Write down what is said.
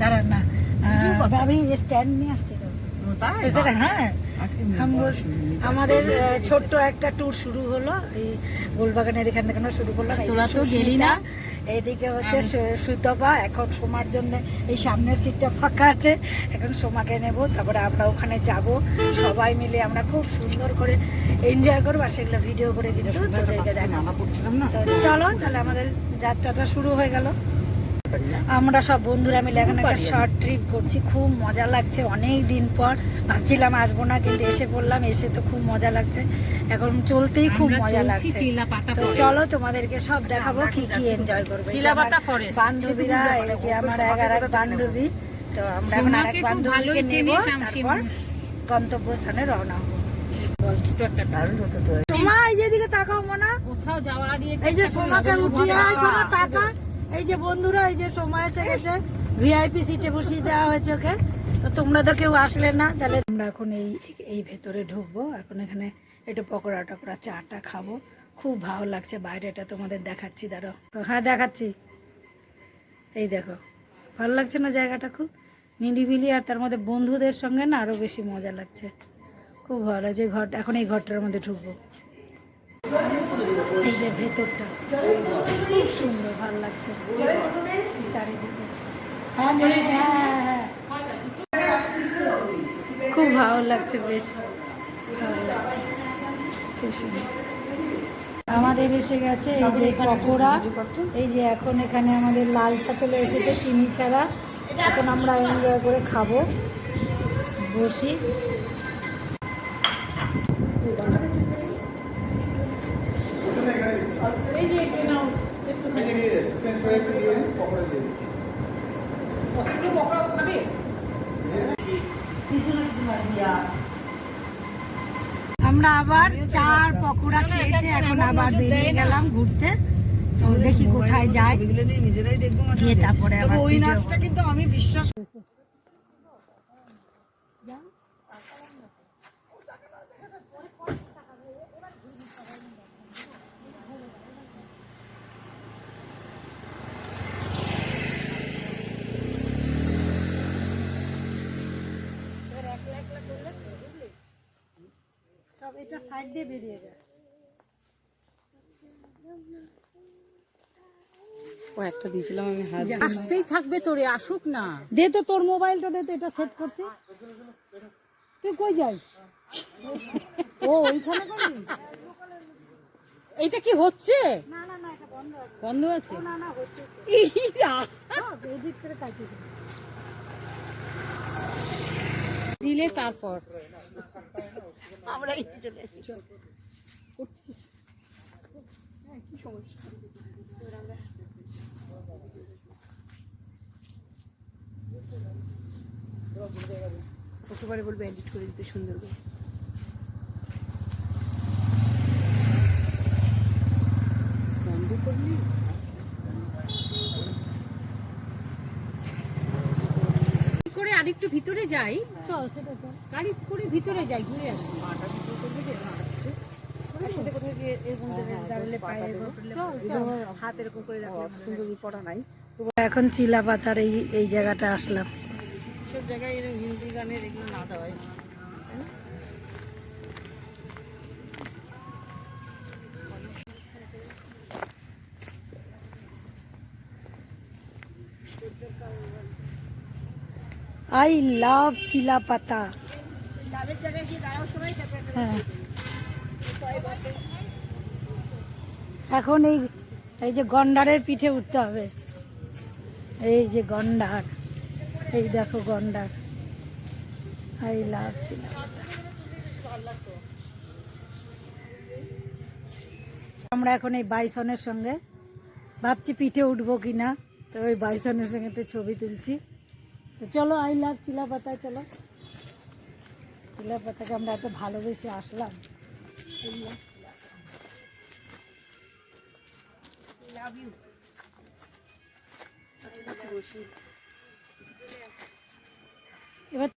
দাঁড়ান না। আমি স্ট্যান্ড নিয়ে আসছি তো। ও, তাই? এছাড়া হ্যাঁ। আমাদের ছোট্ট একটা ট্যুর শুরু হলো। এই গোলবাগানের এখান থেকে আমরা শুরু করলাম। তোরা তো গেলি না? এইদিকে হচ্ছে সুতপা। এখন সোমার জন্য এই সামনের সিটটা ফাঁকা আছে। এখন সোমাকে নেব তারপরে আমরা ওখানে যাব। সবাই মিলে আমরা খুব সুন্দর করে এনজয় করব। আর সেগুলো ভিডিও করে কিন্তু তোদেরকে দেখাবো। চলো তাহলে আমাদের যাত্রাটা শুরু হয়ে গেল। আমরা সব বন্ধুরা মিলে এখন একটা শর্ট ট্রিপ করছি খুব মজা লাগছে। অনেক দিন পর ভাবছিলাম আসব না কিন্তু এসে পড়লাম এসে তো খুব মজা লাগছে। এখন চলতেই খুব মজা লাগছে। তো চলো তোমাদেরকে সব দেখাবো কি কি এনজয় করব। বান্ধবীরা এই যে আমার এক আর এক বান্ধবী তো আমরা এখন আর এক বান্ধবীকে নেব তারপর গন্তব্যস্থানে রওনা হব। সোমা এই যে এদিকে তাকাও মনা। কোথাও যাওয়ার ইয়ে এই যে সোমাকে উঠিয়ে সোমা টাকা এই যে বন্ধুরা, এই যে সময় এসে গেছে। ভিআইপি সিটে বসিয়ে দেওয়া হয়েছে ওকে। তো তোমরা তো কেউ আসলে না, তাহলে আমরা এখন এই এই ভেতরে ঢুকবো। এখন এখানে একটু পকোড়া টকোড়া, চাটা খাব। খুব ভালো লাগছে, বাইরেটা তোমাদের দেখাচ্ছি দাঁড়ো হ্যাঁ দেখাচ্ছি। এই দেখো, ভালো লাগছে না জায়গাটা খুব? নিরিবিলি আর তার মধ্যে বন্ধুদের সঙ্গে না আরও বেশি মজা লাগছে। খুব ভালো এই ঘরটা এখন এই ঘরটার মধ্যে ঢুকবো। এই যে ভেতরটা খুব সুন্দর ভালো লাগছে। চারিদিকে। হ্যাঁ হ্যাঁ হ্যাঁ, হ্যাঁ। খুব ভালো লাগছে বেশ ভালো লাগছে। খুব সুন্দর। আমাদের এসে গেছে এই যে পকোড়া। এই যে এখন এখানে আমাদের লাল চা চলে এসেছে চিনি ছাড়া। এখন আমরা এনজয় করে খাব বসি। আমরা আবার চার পকোড়া খেয়েছে এখন আবার বেরিয়ে গেলাম ঘুরতে তো দেখি কোথায় যায় নিজেরাই দেখব গিয়ে মাঝে। তারপরে ওই নাচটা কিন্তু আমি বিশ্বাস সব এটা সাইড দিয়ে বেরিয়ে যায়। ও একটা দিয়েছিলাম আমি হাত আসতেই থাকবে তোরে আসুক না। দে তো তোর মোবাইলটা দে তো এটা সেট করতে তুই কই যাই ও ওইখানে করবি? এইটা কি হচ্ছে? না না না এটা বন্ধ আছে। বন্ধ আছে? না না হচ্ছে। এডিট করে কাটিয়ে। দিলে তারপর। আমরা এই চলে করছিস একেবারে বলবে এডিট করে দিতে সুন্দর করে। করে ভিতরে যাই। চল সেটা চল। গাড়ি করে ভিতরে যাই ঘুরে আসি। হ্যাঁ, দাঁড়ালে পায়ে হাত এরকম করে রাখলে সুন্দর পড়া নাই। এখন চিলাপাতার এই এই জায়গাটা আসলাম। সব জায়গায় এরকম হিন্দি গানের এগুলো না দেওয়াই। আই লাভ চিলাপাতা হ্যাঁ। এখন এই এই যে গন্ডারের পিঠে উঠতে হবে। এই যে গন্ডার। এই দেখো গন্ডার। আই লাভ চিলাপাতা আমরা এখন এই বাইসনের সঙ্গে ভাবছি পিঠে উঠবো কিনা। তো ওই বাইসনের সঙ্গে একটু ছবি তুলছি। তো চলো আই লাভ চিলা পাতায় চলো। চিলা পাতাকে আমরা এত ভালোবেসে আসলাম। এবার